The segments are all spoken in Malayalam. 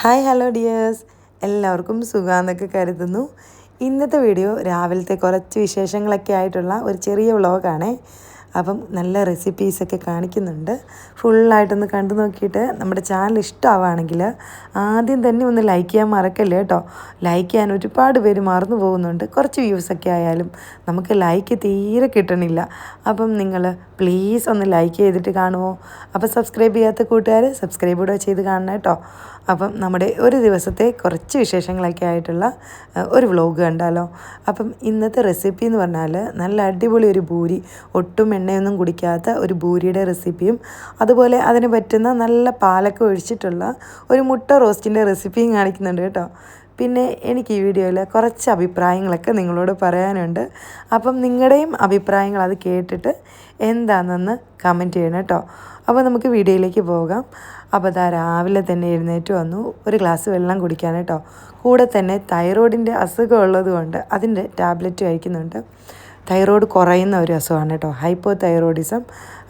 ഹായ് ഹലോ ഡിയേഴ്സ് എല്ലാവർക്കും സുഖാന്നൊക്കെ കരുതുന്നു. ഇന്നത്തെ വീഡിയോ രാവിലത്തെ കുറച്ച് വിശേഷങ്ങളൊക്കെ ആയിട്ടുള്ള ഒരു ചെറിയ വ്ളോഗാണേ. അപ്പം നല്ല റെസിപ്പീസൊക്കെ കാണിക്കുന്നുണ്ട്. ഫുള്ളായിട്ടൊന്ന് കണ്ടു നോക്കിയിട്ട് നമ്മുടെ ചാനൽ ഇഷ്ടമാവുകയാണെങ്കിൽ ആദ്യം തന്നെ ഒന്ന് ലൈക്ക് ചെയ്യാൻ മറക്കല്ലേ കേട്ടോ ലൈക്ക് ചെയ്യാൻ ഒരുപാട് പേര് മറന്നു പോകുന്നുണ്ട്. കുറച്ച് വ്യൂസൊക്കെ ആയാലും നമുക്ക് ലൈക്ക് തീരെ കിട്ടണില്ല. അപ്പം നിങ്ങൾ പ്ലീസ് ഒന്ന് ലൈക്ക് ചെയ്തിട്ട് കാണുമോ അപ്പം സബ്സ്ക്രൈബ് ചെയ്യാത്ത കൂട്ടുകാർ സബ്സ്ക്രൈബ് കൂടെ ചെയ്ത് കാണണം കേട്ടോ അപ്പം നമ്മുടെ ഒരു ദിവസത്തെ കുറച്ച് വിശേഷങ്ങളൊക്കെ ആയിട്ടുള്ള ഒരു വ്ലോഗ് കണ്ടാലോ? അപ്പം ഇന്നത്തെ റെസിപ്പി എന്ന് പറഞ്ഞാൽ നല്ല അടിപൊളി ഒരു ഭൂരി ഒട്ടും എണ്ണയൊന്നും കുടിക്കാത്ത ഒരു ഭൂരിയുടെ റെസിപ്പിയും അതുപോലെ അതിന് പറ്റുന്ന നല്ല പാലൊക്കെ ഒഴിച്ചിട്ടുള്ള ഒരു മുട്ട റോസ്റ്റിന്റെ റെസിപ്പിയും കാണിക്കുന്നുണ്ട് കേട്ടോ. പിന്നെ എനിക്ക് ഈ വീഡിയോയിൽ കുറച്ച് അഭിപ്രായങ്ങളൊക്കെ നിങ്ങളോട് പറയാനുണ്ട്. അപ്പം നിങ്ങളുടെയും അഭിപ്രായങ്ങൾ അത് കേട്ടിട്ട് എന്താണെന്ന് കമന്റ് ചെയ്യണം കേട്ടോ. അപ്പോൾ നമുക്ക് വീഡിയോയിലേക്ക് പോകാം. അപ്പോൾ ദാ രാവിലെ തന്നെ എഴുന്നേറ്റ് വന്നു. ഒരു ഗ്ലാസ് വെള്ളം കുടിക്കാൻ കേട്ടോ. കൂടെ തന്നെ തൈറോയിഡിന്റെ അസുഖം ഉള്ളത് കൊണ്ട് അതിന്റെ ടാബ്ലറ്റ് കഴിക്കുന്നുണ്ട്. തൈറോയ്ഡ് കുറയുന്ന ഒരു അസുഖമാണ് കേട്ടോ. ഹൈപ്പോ തൈറോയിഡിസം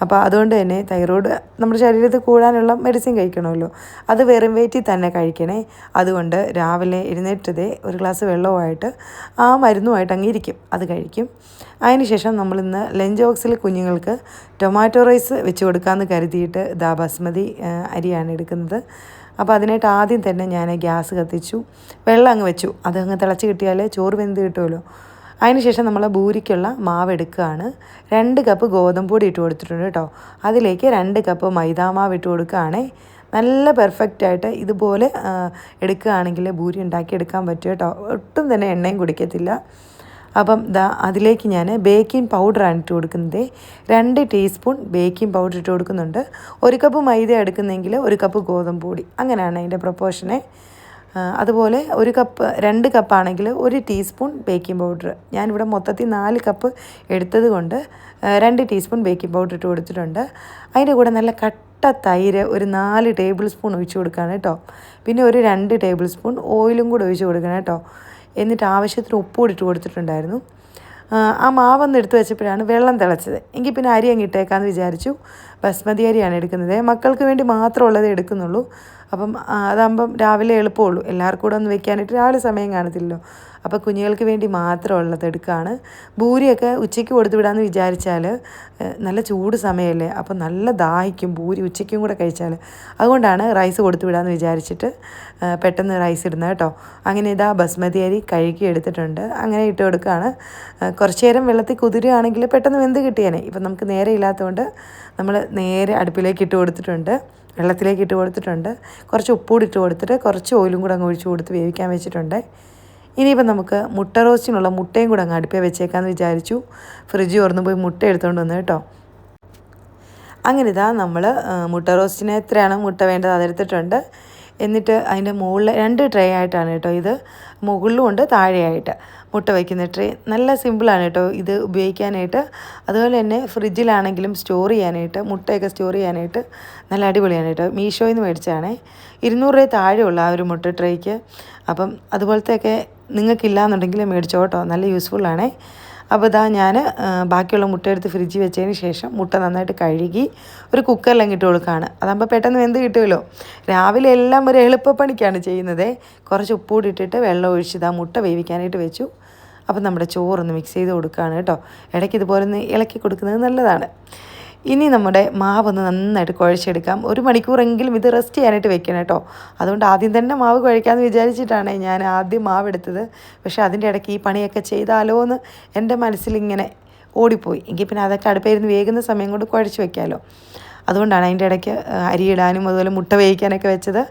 അപ്പോൾ അതുകൊണ്ട് തന്നെ തൈറോയ്ഡ് നമ്മുടെ ശരീരത്തിൽ കൂടാനുള്ള മെഡിസിൻ കഴിക്കണമല്ലോ. അത് വെറും വെയിറ്റിൽ തന്നെ കഴിക്കണേ. അതുകൊണ്ട് രാവിലെ എഴുന്നേറ്റതേ ഒരു ഗ്ലാസ് വെള്ളവുമായിട്ട് ആ മരുന്നുമായിട്ട് അങ്ങ് ഇരിക്കും. അത് കഴിക്കും. അതിനുശേഷം നമ്മളിന്ന് ലഞ്ച് ബോക്സിൽ കുഞ്ഞുങ്ങൾക്ക് ടൊമാറ്റോ റൈസ് വെച്ച് കൊടുക്കാമെന്ന് കരുതിയിട്ട് ദാ ബസ്മതി അരിയാണ് എടുക്കുന്നത്. അപ്പോൾ അതിനായിട്ട് ആദ്യം തന്നെ ഞാൻ ഗ്യാസ് കത്തിച്ചു. വെള്ളം അങ്ങ് വെച്ചു. അത് അങ്ങ് തിളച്ച് കിട്ടിയാൽ ചോറ് വെന്ത് കിട്ടുമല്ലോ. അതിനുശേഷം നമ്മൾ ബൂരിക്കുള്ള മാവ് എടുക്കുകയാണ്. രണ്ട് കപ്പ് ഗോതമ്പ് പൊടി ഇട്ട് കൊടുത്തിട്ടുണ്ട് കേട്ടോ. അതിലേക്ക് രണ്ട് കപ്പ് മൈദാ മാവ് ഇട്ട് കൊടുക്കുകയാണേ. നല്ല പെർഫെക്റ്റ് ആയിട്ട് ഇതുപോലെ എടുക്കുകയാണെങ്കിൽ ഭൂരി ഉണ്ടാക്കിയെടുക്കാൻ പറ്റും കേട്ടോ. ഒട്ടും തന്നെ എണ്ണയും കുടിക്കത്തില്ല. അപ്പം ദാ അതിലേക്ക് ഞാൻ ബേക്കിംഗ് പൗഡറാണ് ഇട്ട് കൊടുക്കുന്നത്. രണ്ട് ടീസ്പൂൺ ബേക്കിംഗ് പൗഡർ ഇട്ട് കൊടുക്കുന്നുണ്ട്. ഒരു കപ്പ് മൈദ എടുക്കുന്നെങ്കിൽ ഒരു കപ്പ് ഗോതമ്പ് പൊടി. അങ്ങനെയാണ് അതിന്റെ പ്രൊപ്പോർഷനെ അതുപോലെ ഒരു കപ്പ് രണ്ട് കപ്പാണെങ്കിൽ ഒരു ടീസ്പൂൺ ബേക്കിംഗ് പൗഡർ. ഞാനിവിടെ മൊത്തത്തിൽ നാല് കപ്പ് എടുത്തത് കൊണ്ട് രണ്ട് ടീസ്പൂൺ ബേക്കിംഗ് പൗഡർ ഇട്ട് കൊടുത്തിട്ടുണ്ട്. അതിന്റെ കൂടെ നല്ല കട്ട തൈര് ഒരു നാല് ടേബിൾ സ്പൂൺ ഒഴിച്ച് കൊടുക്കുകയാണ് കേട്ടോ. പിന്നെ ഒരു രണ്ട് ടേബിൾ സ്പൂൺ ഓയിലും കൂടെ ഒഴിച്ച് കൊടുക്കണം കേട്ടോ. എന്നിട്ട് ആവശ്യത്തിന് ഉപ്പ് ഇട്ട് കൊടുത്തിട്ടുണ്ടായിരുന്നു. ആ മാവൊന്ന് എടുത്ത് വെച്ചപ്പോഴാണ് വെള്ളം തിളച്ചത്. എങ്കിൽ പിന്നെ അരി അങ്ങ് ഇട്ടേക്കാമെന്ന് വിചാരിച്ചു. ബസ്മതി അരിയാണ് എടുക്കുന്നത്. മക്കൾക്ക് വേണ്ടി മാത്രമുള്ളത് എടുക്കുന്നുള്ളൂ. അപ്പം അതാകുമ്പം രാവിലെ എളുപ്പമുള്ളൂ. എല്ലാവർക്കും കൂടെ ഒന്ന് വെക്കാനായിട്ട് രാവിലെ സമയം കാണത്തില്ലല്ലോ. അപ്പോൾ കുഞ്ഞുങ്ങൾക്ക് വേണ്ടി മാത്രമുള്ളത് എടുക്കുകയാണ്. ഭൂരിയൊക്കെ ഉച്ചയ്ക്ക് കൊടുത്തു വിടാമെന്ന് വിചാരിച്ചാൽ നല്ല ചൂട് സമയമല്ലേ? അപ്പോൾ നല്ല ദാഹിക്കും ഭൂരി ഉച്ചയ്ക്കും കൂടെ കഴിച്ചാൽ. അതുകൊണ്ടാണ് റൈസ് കൊടുത്തു വിടാമെന്ന് വിചാരിച്ചിട്ട് പെട്ടെന്ന് റൈസ് ഇടുന്നത് കേട്ടോ. അങ്ങനെ ഇതാ ബസ്മതി അരി കഴുകി എടുത്തിട്ടുണ്ട്. അങ്ങനെ ഇട്ട് കൊടുക്കുകയാണ്. കുറച്ച് നേരം വെള്ളത്തിൽ കുതിരുകയാണെങ്കിൽ പെട്ടെന്ന് വെന്ത് കിട്ടിയേനെ. ഇപ്പം നമുക്ക് നേരെ ഇല്ലാത്തതുകൊണ്ട് നമ്മൾ നേരെ അടുപ്പിലേക്ക് ഇട്ട് കൊടുത്തിട്ടുണ്ട്. വെള്ളത്തിലേക്ക് ഇട്ട് കൊടുത്തിട്ടുണ്ട്. കുറച്ച് ഉപ്പൂടി ഇട്ട് കൊടുത്തിട്ട് കുറച്ച് ഓയിലും കൂടെ അങ്ങ് ഒഴിച്ച് കൊടുത്ത് വേവിക്കാൻ വെച്ചിട്ടുണ്ട്. ഇനിയിപ്പോൾ നമുക്ക് മുട്ട റോസ്റ്റിനുള്ള മുട്ടയും കൂടെ അങ്ങ് അടുപ്പേ വെച്ചേക്കാമെന്ന് വിചാരിച്ചു. ഫ്രിഡ്ജ് തുറന്നു പോയി മുട്ട എടുത്തുകൊണ്ട് വന്നു കേട്ടോ. അങ്ങനെ ഇതാ നമ്മൾ മുട്ട റോസ്റ്റിന് എത്രയാണ് മുട്ട വേണ്ടത് അതെടുത്തിട്ടുണ്ട്. എന്നിട്ട് അതിന്റെ മുകളിൽ രണ്ട് ട്രേ ആയിട്ടാണ് കേട്ടോ ഇത്. മുകളിലും ഉണ്ട് താഴെയായിട്ട്. മുട്ട വയ്ക്കുന്ന ട്രേ. നല്ല സിമ്പിളാണ് കേട്ടോ ഇത് ഉപയോഗിക്കാനായിട്ട്. അതുപോലെ തന്നെ ഫ്രിഡ്ജിലാണെങ്കിലും സ്റ്റോർ ചെയ്യാനായിട്ട് മുട്ടയൊക്കെ സ്റ്റോർ ചെയ്യാനായിട്ട് നല്ല അടിപൊളിയാണ് കേട്ടോ. മീഷോയിൽ നിന്ന് മേടിച്ചാണേ ഇരുന്നൂറ് രൂപ താഴെയുള്ള ആ ഒരു മുട്ട ട്രേക്ക്. അപ്പം അതുപോലത്തെയൊക്കെ നിങ്ങൾക്കില്ലാന്നുണ്ടെങ്കിൽ മേടിച്ചോ കേട്ടോ. നല്ല യൂസ്ഫുള്ളാണേ. അപ്പോൾ ഇതാ ഞാൻ ബാക്കിയുള്ള മുട്ട എടുത്ത് ഫ്രിഡ്ജിൽ വെച്ചതിന് ശേഷം മുട്ട നന്നായിട്ട് കഴുകി ഒരു കുക്കറിലങ്ങ് ഇട്ട് കൊടുക്കുകയാണ്. അതാകുമ്പോൾ പെട്ടെന്ന് വെന്ത് കിട്ടുമല്ലോ. രാവിലെ എല്ലാം ഒരു എളുപ്പപ്പണിക്കാണ് ചെയ്യുന്നത്. കുറച്ച് ഉപ്പൂടി ഇട്ടിട്ട് വെള്ളം ഒഴിച്ച് ഇതാ മുട്ട വേവിക്കാനായിട്ട് വെച്ചു. അപ്പോൾ നമ്മുടെ ചോറൊന്ന് മിക്സ് ചെയ്ത് കൊടുക്കുകയാണ് കേട്ടോ. ഇടയ്ക്ക് ഇതുപോലെ ഒന്ന് ഇളക്കി കൊടുക്കുന്നത് നല്ലതാണ്. ഇനി നമ്മുടെ മാവ് ഒന്ന് നന്നായിട്ട് കുഴച്ചെടുക്കാം. ഒരു മണിക്കൂറെങ്കിലും ഇത് റെസ്റ്റ് ചെയ്യാനായിട്ട് വെക്കണം കേട്ടോ. അതുകൊണ്ട് ആദ്യം തന്നെ മാവ് കുഴക്കാമെന്ന് വിചാരിച്ചിട്ടാണ് ഞാൻ ആദ്യം മാവ് എടുത്തത്. പക്ഷേ അതിന്റെ ഇടയ്ക്ക് ഈ പണിയൊക്കെ ചെയ്താലോ എന്ന് എന്റെ മനസ്സിലിങ്ങനെ ഓടിപ്പോയി. എങ്കിൽ പിന്നെ അതൊക്കെ അടുപ്പായിരുന്നു വേകുന്ന സമയം കൊണ്ട് കുഴച്ച് വെക്കാമല്ലോ അതുകൊണ്ടാണ് അതിന്റെ ഇടയ്ക്ക് അരിയിടാനും അതുപോലെ മുട്ട വേവിക്കാനൊക്കെ വെച്ചത്.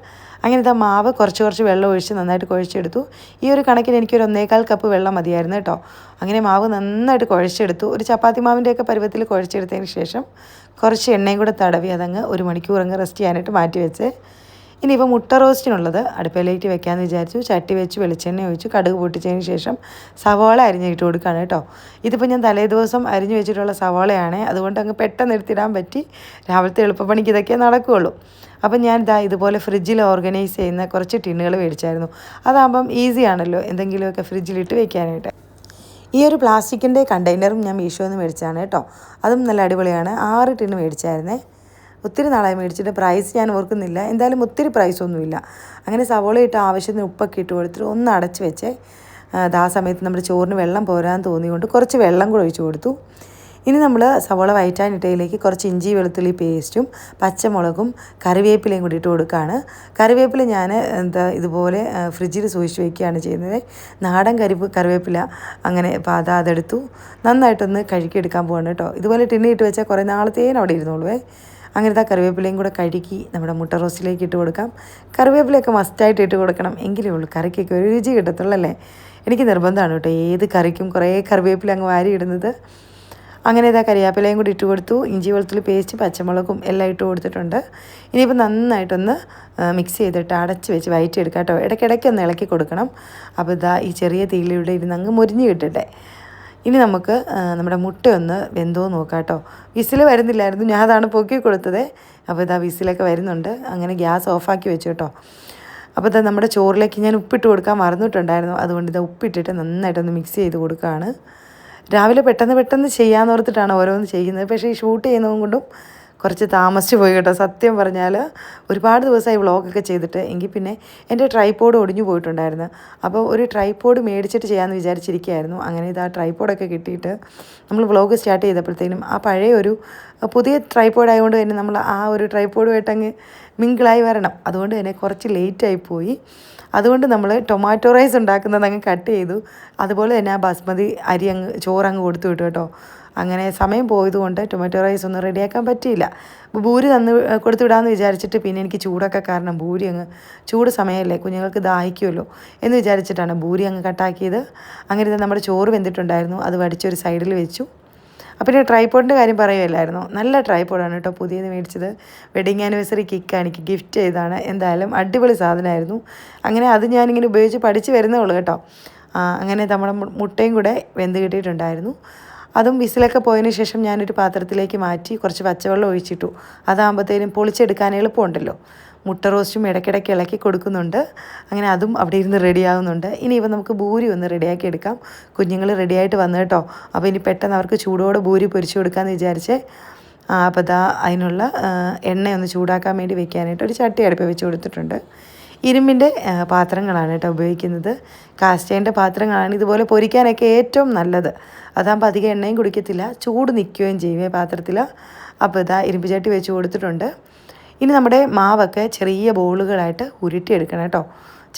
അങ്ങനത്തെ മാവ് കുറച്ച് കുറച്ച് വെള്ളം ഒഴിച്ച് നന്നായിട്ട് കുഴച്ചെടുത്തു. ഈ ഒരു കണക്കിന് എനിക്കൊരു ഒന്നേകാൽ കപ്പ് വെള്ളം മതിയായിരുന്നു കേട്ടോ. അങ്ങനെ മാവ് നന്നായിട്ട് കുഴച്ചെടുത്തു. ഒരു ചപ്പാത്തി മാവിന്റെയൊക്കെ പരുവത്തിൽ കുഴച്ചെടുത്തതിന് ശേഷം കുറച്ച് എണ്ണയും കൂടെ തടവി അതങ്ങ് ഒരു മണിക്കൂർ അങ്ങ് റെസ്റ്റ് ചെയ്യാനായിട്ട് മാറ്റി വെച്ച് ഇനിയിപ്പോൾ മുട്ട റോസ്റ്റിനുള്ളത് അടുപ്പിലേക്ക് വെക്കാമെന്ന് വിചാരിച്ചു. ചട്ടി വെച്ച് വെളിച്ചെണ്ണ ഒഴിച്ചു കടുക് പൊട്ടിച്ചതിന് ശേഷം സവാള അരിഞ്ഞിട്ട് കൊടുക്കുകയാണ് കേട്ടോ. ഇതിപ്പോൾ ഞാൻ തലേ ദിവസം അരിഞ്ഞു വെച്ചിട്ടുള്ള സവാളയാണ്. അതുകൊണ്ട് അങ്ങ് പെട്ടെന്ന് എടുത്തിടാൻ പറ്റി. രാവിലത്തെ എളുപ്പപ്പണിക്ക് ഇതൊക്കെ നടക്കുകയുള്ളൂ അപ്പം ഞാൻ ഇതാ ഇതുപോലെ ഫ്രിഡ്ജിൽ ഓർഗനൈസ് ചെയ്യുന്ന കുറച്ച് ടിന്നുകൾ മേടിച്ചായിരുന്നു. അതാകുമ്പം ഈസി ആണല്ലോ എന്തെങ്കിലുമൊക്കെ ഫ്രിഡ്ജിലിട്ട് വെക്കാനായിട്ട്. ഈ ഒരു പ്ലാസ്റ്റിക്കിന്റെ കണ്ടെയ്നറും ഞാൻ മീഷോയിൽ നിന്ന് മേടിച്ചതാണ് കേട്ടോ. അതും നല്ല അടിപൊളിയാണ്. ആറ് ടിന്ന് മേടിച്ചായിരുന്നേ. ഒത്തിരി നാളായി മേടിച്ചിട്ട് പ്രൈസ് ഞാൻ ഓർക്കുന്നില്ല. എന്തായാലും ഒത്തിരി പ്രൈസ് ഒന്നുമില്ല. അങ്ങനെ സവോള ഇട്ട് ആവശ്യത്തിന് ഉപ്പൊക്കെ ഇട്ട് കൊടുത്തിട്ട് ഒന്ന് അടച്ച് വെച്ചേ. അത് ആ സമയത്ത് നമ്മുടെ ചോറിന് വെള്ളം പോരാൻ തോന്നിയുകൊണ്ട് കുറച്ച് വെള്ളം കൂടെ ഒഴിച്ചു കൊടുത്തു. ഇനി നമ്മൾ സവോള വയറ്റാനിട്ടയിലേക്ക് കുറച്ച് ഇഞ്ചി വെളുത്തുള്ളി പേസ്റ്റും പച്ചമുളകും കറിവേപ്പിലയും കൂടി ഇട്ട് കൊടുക്കുകയാണ് കറിവേപ്പില ഞാൻ എന്താ ഇതുപോലെ ഫ്രിഡ്ജിൽ സൂക്ഷിച്ച് വയ്ക്കുകയാണ് ചെയ്യുന്നത്. നാടൻ കരിപ്പ് കറിവേപ്പില അങ്ങനെ അപ്പോൾ അത് അതെടുത്തു. നന്നായിട്ടൊന്ന് കഴുകിയെടുക്കാൻ പോകണം കേട്ടോ. ഇതുപോലെ ടിന്നിട്ട് വെച്ചാൽ കുറേ നാളത്തേനും അവിടെ അങ്ങനത്തെ കറിവേപ്പിലയും കൂടെ കഴുകി നമ്മുടെ മുട്ട റോസ്റ്റിലേക്ക് ഇട്ട് കൊടുക്കാം. കറിവേപ്പിലയൊക്കെ മസ്റ്റായിട്ട് ഇട്ട് കൊടുക്കണം. എങ്കിലേ ഉള്ളൂ. കറിക്കൊക്കെ ഒരു രുചി കിട്ടത്തുള്ളൂ അല്ലേ എനിക്ക് നിർബന്ധമാണ് കേട്ടോ ഏത് കറിക്കും കുറേ കറിവേപ്പില അങ്ങ് വാരി ഇടുന്നത്. അങ്ങനെ ഇതാ കരിയാപ്പിലയും കൂടി ഇട്ട് കൊടുത്തു. ഇഞ്ചി വെളുത്തുള്ളി പേസ്റ്റ് പച്ചമുളകും എല്ലാം ഇട്ട് കൊടുത്തിട്ടുണ്ട്. ഇനിയിപ്പോൾ നന്നായിട്ടൊന്ന് മിക്സ് ചെയ്തിട്ട് അടച്ച് വെച്ച് വയറ്റി എടുക്കാം കേട്ടോ. ഇടയ്ക്കിടയ്ക്ക് ഒന്ന് ഇളക്കി കൊടുക്കണം. അപ്പോൾ ഇതാ ഈ ചെറിയ തീയിലൂടെ ഇരുന്ന് അങ്ങ് മുരിഞ്ഞ് കിട്ടട്ടെ. ഇനി നമുക്ക് നമ്മുടെ മുട്ട ഒന്ന് വെന്തോ നോക്കാം കേട്ടോ. വിസിൽ വരുന്നില്ലായിരുന്നു. ഞാൻ അതാണ് പൊക്കി കൊടുത്തത്. അപ്പോൾ ഇതാ വിസിലൊക്കെ വരുന്നുണ്ട്. അങ്ങനെ ഗ്യാസ് ഓഫാക്കി വെച്ചു കേട്ടോ. അപ്പോൾ ഇതാ നമ്മുടെ ചോറിലേക്ക് ഞാൻ ഉപ്പിട്ട് കൊടുക്കാൻ മറന്നിട്ടുണ്ടായിരുന്നു. അതുകൊണ്ട് ഇതാ ഉപ്പിട്ടിട്ട് നന്നായിട്ടൊന്ന് മിക്സ് ചെയ്ത് കൊടുക്കുകയാണ്. രാവിലെ പെട്ടെന്ന് പെട്ടെന്ന് ചെയ്യാമെന്ന് ഓർത്തിട്ടാണ് ഓരോന്ന് ചെയ്യുന്നത്. പക്ഷേ ഈ ഷൂട്ട് ചെയ്യുന്നതും കൊണ്ടും കുറച്ച് താമസിച്ച് പോയി കേട്ടോ. സത്യം പറഞ്ഞാൽ ഒരുപാട് ദിവസമായി വ്ളോഗൊക്കെ ചെയ്തിട്ട് എങ്കിൽ പിന്നെ എന്റെ ട്രൈപ്പോഡ് ഒടിഞ്ഞു പോയിട്ടുണ്ടായിരുന്നു. അപ്പോൾ ഒരു ട്രൈപ്പോഡ് മേടിച്ചിട്ട് ചെയ്യാമെന്ന് വിചാരിച്ചിരിക്കുകയായിരുന്നു. അങ്ങനെ ഇത് ആ ട്രൈപ്പോഡൊക്കെ കിട്ടിയിട്ട് നമ്മൾ വ്ളോഗ് സ്റ്റാർട്ട് ചെയ്തപ്പോഴത്തേനും ആ പഴയ ഒരു പുതിയ ട്രൈപോഡ് ആയതുകൊണ്ട് തന്നെ നമ്മൾ ആ ഒരു ട്രൈപ്പോഡുമായിട്ട് അങ്ങ് മിങ്കിളായി വരണം. അതുകൊണ്ട് തന്നെ കുറച്ച് ലേറ്റായി പോയി. അതുകൊണ്ട് നമ്മൾ ടൊമാറ്റോ റൈസ് ഉണ്ടാക്കുന്നത് അങ്ങ് കട്ട് ചെയ്തു. അതുപോലെ തന്നെ ആ ബാസ്മതി അരി അങ്ങ് ചോറ് അങ്ങ് കൊടുത്തു വിട്ടു കേട്ടോ. അങ്ങനെ സമയം പോയതുകൊണ്ട് ടൊമാറ്റോ റൈസ് ഒന്നും റെഡിയാക്കാൻ പറ്റിയില്ല. ഭൂരി തന്ന് കൊടുത്തു വിടാമെന്ന് വിചാരിച്ചിട്ട് പിന്നെ എനിക്ക് ചൂടൊക്കെ കാരണം ഭൂരി അങ്ങ് ചൂട് സമയമല്ലേ കുഞ്ഞുങ്ങൾക്ക് ദാഹിക്കുമല്ലോ എന്ന് വിചാരിച്ചിട്ടാണ് ഭൂരി അങ്ങ് കട്ടാക്കിയത്. അങ്ങനെ ഇത് നമ്മുടെ ചോറ് വെന്തിട്ടുണ്ടായിരുന്നു അത് വടിച്ചൊരു സൈഡിൽ വെച്ചു. അപ്പോൾ പിന്നെ ട്രൈപ്പോഡിന്റെ കാര്യം പറയുമല്ലായിരുന്നു നല്ല ട്രൈപ്പോഡാണ് കേട്ടോ പുതിയത് മേടിച്ചത്. വെഡിങ് ആനിവേഴ്സറി കിക്കാണ് എനിക്ക് ഗിഫ്റ്റ് ചെയ്താണ് എന്തായാലും അടിപൊളി സാധനമായിരുന്നു. അങ്ങനെ അത് ഞാനിങ്ങനെ ഉപയോഗിച്ച് പഠിച്ച് വരുന്നേ ഉള്ളൂ കേട്ടോ. അങ്ങനെ നമ്മുടെ മുട്ടയും കൂടെ വെന്ത് കിട്ടിയിട്ടുണ്ടായിരുന്നു. അതും വിസിലൊക്കെ പോയതിന് ശേഷം ഞാനൊരു പാത്രത്തിലേക്ക് മാറ്റി കുറച്ച് പച്ചവെള്ളം ഒഴിച്ചിട്ടു. അതാകുമ്പോഴത്തേനും പൊളിച്ചെടുക്കാൻ എളുപ്പമുണ്ടല്ലോ. മുട്ട റോസ്റ്റും ഇടയ്ക്കിടയ്ക്ക് ഇളക്കി കൊടുക്കുന്നുണ്ട്. അങ്ങനെ അതും അവിടെ ഇരുന്ന് റെഡിയാകുന്നുണ്ട് ഇനി ഇപ്പം നമുക്ക് ഭൂരി ഒന്ന് റെഡിയാക്കി എടുക്കാം. കുഞ്ഞുങ്ങൾ റെഡിയായിട്ട് വന്നു കേട്ടോ. അപ്പോൾ ഇനി പെട്ടെന്ന് അവർക്ക് ചൂടോടെ ഭൂരി പൊരിച്ചു കൊടുക്കാമെന്ന് വിചാരിച്ചേ. അപ്പോൾ അതിനുള്ള ആ, എണ്ണയൊന്ന് ചൂടാക്കാൻ വേണ്ടി വെക്കാനായിട്ട് ഒരു ചട്ടി അടുപ്പ് വെച്ച് കൊടുത്തിട്ടുണ്ട്. ഇരുമ്പിന്റെ പാത്രങ്ങളാണ് കേട്ടോ ഉപയോഗിക്കുന്നത്. കാസ്റ്റേന്റെ പാത്രങ്ങളാണ് ഇതുപോലെ പൊരിക്കാനൊക്കെ ഏറ്റവും നല്ലത്. അതാകുമ്പോൾ അധികം എണ്ണയും കുടിക്കത്തില്ല. ചൂട് നിൽക്കുകയും ചെയ്യും പാത്രത്തിൽ. അപ്പോൾ ഇതാ ഇരുമ്പ് ചട്ടി വെച്ച് കൊടുത്തിട്ടുണ്ട്. ഇനി നമ്മുടെ മാവൊക്കെ ചെറിയ ബോളുകളായിട്ട് ഉരുട്ടിയെടുക്കണം കേട്ടോ.